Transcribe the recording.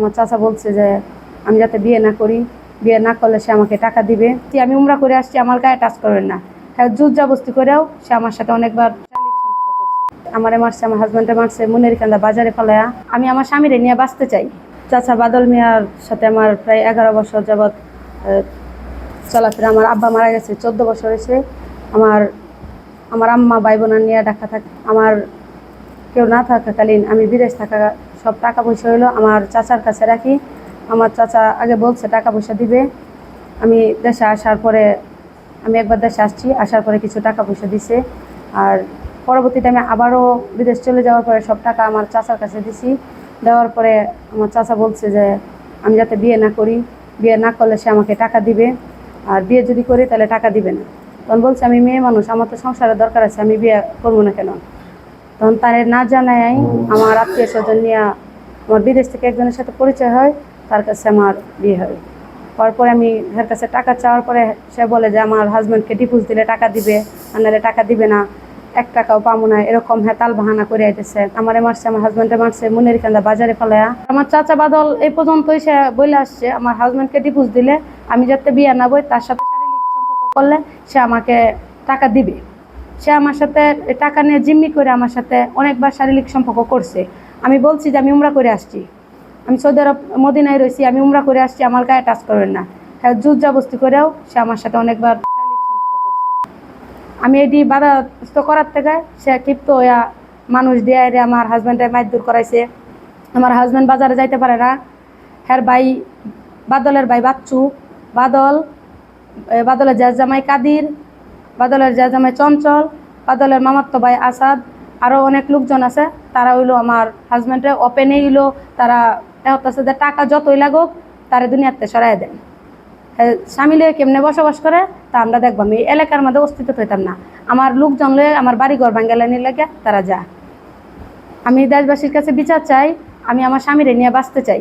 আমার চাচা বলছে যে, আমি যাতে বিয়ে না করি, বিয়ে না করলে সে আমাকে টাকা দিবে। আমি উমরা করে আসছি, আমার গায়ে টাচ করবেন না। হ্যাঁ জুত জাবস্তি করেও সে আমার সাথে অনেকবার আমারে মারছে, আমার হাজব্যান্ডে মারছে, মনের কান্দা বাজারে ফেলায়া। আমি আমার স্বামীরে নিয়ে বাঁচতে চাই। চাচা বাদল মিয়ার সাথে আমার প্রায় এগারো বছর যাবৎ চলাফেরা আমার আব্বা মারা গেছে, চোদ্দ বছর হয়েছে। আমার আমার আম্মা ভাই বোনার নিয়ে ঢাকা থাকে, আমার কেউ না থাকাকালীন আমি বিদেশ থাকা সব টাকা পয়সা হইল আমার চাচার কাছে রাখি। আমার চাচা আগে বলছে, টাকা পয়সা দিবে। আমি দেশে আসার পরে, আমি একবার দেশে আসছি, আসার পরে কিছু টাকা পয়সা দিছে। আর পরবর্তী টাইমে আবারও বিদেশ চলে যাওয়ার পরে সব টাকা আমার চাচার কাছে দিছি। দেওয়ার পরে আমার চাচা বলছে যে, আমি যাতে বিয়ে না করি, বিয়ে না করলে সে আমাকে টাকা দিবে। আর বিয়ে যদি করি তাহলে টাকা দিবে না। তখন বলছে, আমি মেয়ে মানুষ, আমার তো সংসারের দরকার আছে, আমি বিয়ে করব না কেন? তখন তারে না জানাই আমার আত্মীয় স্বজন নিয়ে আমার বিদেশ থেকে একজনের সাথে পরিচয় হয়, তার কাছে আমার বিয়ে হয়। তারপরে আমি এর কাছে টাকা চাওয়ার পরে সে বলে যে, আমার হাজব্যান্ডকে ডিপোজ দিলে টাকা দিবে, আর টাকা দিবে না, এক টাকাও পাবো না। এরকম হ্যাঁ তাল বাহানা করে আইতেছে। আমারে মারছে, আমার হাজব্যান্ডে মারছে, মনের কান্দা বাজারে ফেলায়া। আমার চাচা বাদল এই পর্যন্তই সে বলে আসছে, আমার হাজব্যান্ডকে ডিপোজ দিলে আমি যাতে বিয়ে না বই, তার সাথে শারীরিক সম্পর্ক করলে সে আমাকে টাকা দিবে। সে আমার সাথে টাকা নিয়ে জিম্মি করে আমার সাথে অনেকবার শারীরিক সম্পর্ক করছে। আমি বলছি যে, আমি উমরা করে আসছি। আমি সৌদি আরব মদিনায় রয়েছি, আমি উমরা করে আসছি, আমার গায়ে টাচ করবেন না। হ্যাঁ জুত জাবস্তি করেও সে আমার সাথে অনেকবার শারীরিক সম্পর্ক করছে। আমি এটি বাধাস্ত করার থেকে সে ক্ষিপ্ত হইয়া মানুষ দিয়ে আমার হাজব্যান্ডে মাইর দূর করাইছে। আমার হাজব্যান্ড বাজারে যাইতে পারে না। হ্যার ভাই বাদলের ভাই বাচ্চু, বাদল বাদলের জাজ জামাই কাদির বাদলের জাজ জামাই চঞ্চল, বাদলের মামাত্ম ভাই আসাদ আরও অনেক লোকজন আছে, তারা হইল আমার হাজব্যান্ডে ওপেনে হইল, তারা হচ্ছে যে টাকা যতই লাগুক, তারা দুনিয়াতে সরাই দেন। স্বামী লিয়ে কেমনে বসবাস করে, তা আমরা দেখব। আমি এলাকার মধ্যে অস্তিত্ব হইতাম না। আমার লোকজন লয়ে আমার বাড়ি ঘর বাঙ্গালানি লেগে তারা যা আমি দেশবাসীর কাছে বিচার চাই, আমি আমার স্বামীরে নিয়ে বাঁচতে চাই।